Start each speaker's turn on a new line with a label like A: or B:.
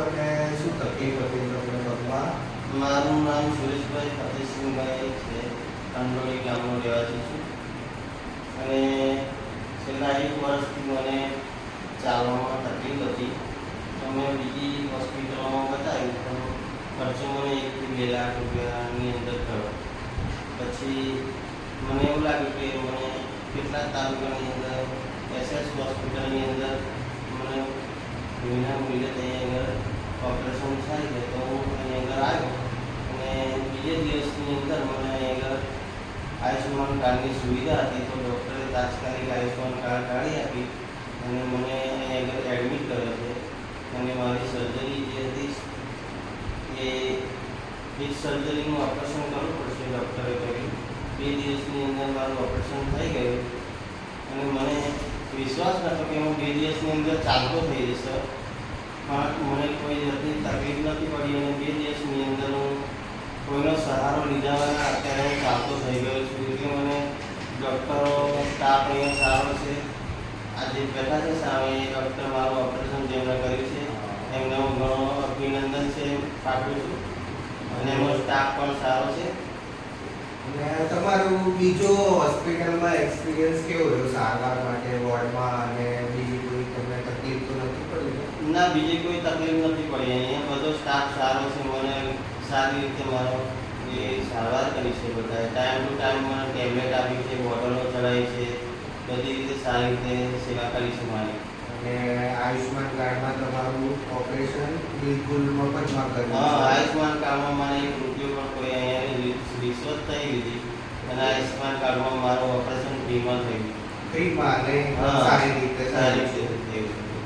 A: શું તકલીફ હતી
B: મારું નામ સુરેશભાઈ ફતેહસિંહભાઈ છે. કંડોળી ગામનો રહેવાસી છું. અને છેલ્લા એક વર્ષથી મને ચાલવામાં તકલીફ હતી. તો મેં બીજી હોસ્પિટલોમાં બતાવ્યું, પણ ખર્ચો મને એકથી બે લાખ રૂપિયાની અંદર થયો. પછી મને એવું લાગ્યું કે મને કેટલાક તાલુકાની અંદર એસએસ હોસ્પિટલની વિના મૂલ્યે ત્યાં આગળ ઓપરેશન થાય છે તો હું અહીં આગળ આવ્યો અને બીજે દિવસની અંદર મને અહીંયા આગળ આયુષ્યમાન કાર્ડની સુવિધા હતી તો ડૉક્ટરે તાત્કાલિક આયુષ્યમાન કાર્ડ કાઢી આપી અને મને અહીં આગળ એડમિટ કર્યો છે અને મારી સર્જરી જે હતી એ એક સર્જરીનું ઓપરેશન કરવું પડશે ડૉક્ટરે કહ્યું બે દિવસની અંદર મારું ઓપરેશન થઈ ગયું અને મને વિશ્વાસ નહોતો કે હું બે દિવસની અંદર ચાલતો થઈ જશે પણ મને કોઈ જાતની તકલીફ નથી પડી અને બે દિવસની અંદર હું કોઈનો સહારો લીધા વગર અત્યારે હું ચાલતો થઈ ગયો છું. એટલે મને ડૉક્ટરો સ્ટાફ અહીંયા સારો છે. આજે બેઠા છે સામે એ ડૉક્ટર મારું ઓપરેશન જેમણે કર્યું છે, એમને હું ઘણો અભિનંદન છે પાઠવું છું. અને એમનો સ્ટાફ પણ સારો છે.
A: તમારું બીજો હોસ્પિટલમાં એક્સપિરિયન્સ કેવો રહ્યો? સારવાર માટે વોર્ડમાં અને બીજી કોઈ તમને તકલીફ તો નથી પડી ને?
B: બીજી કોઈ તકલીફ નથી પડી. અહીંયા બધો સ્ટાફ સારો છે. મને સારી રીતે મારો એ સારવાર કરી છે બધાએ. ટાઈમ ટુ ટાઈમ મને ટેબ્લેટ આપી છે બોટલો ચડાવી છે. બધી રીતે સારી રીતે સેવા કરી છે મારી.
A: અને આયુષ્માન કાર્ડમાં તમારું ઓપરેશન બિલકુલ મફતમાં કર્યું
B: હા. આયુષ્માન કાર્ડમાં મને એક રૂપિયો પણ કોઈ અહીંયા રિશ્વત થઈ લીધી અને આયુષ્માન કાર્ડમાં મારું ઓપરેશન ફ્રીમાં થઈ ગયું.
A: ફ્રીમાં અને સારી રીતે
B: સારી રીતે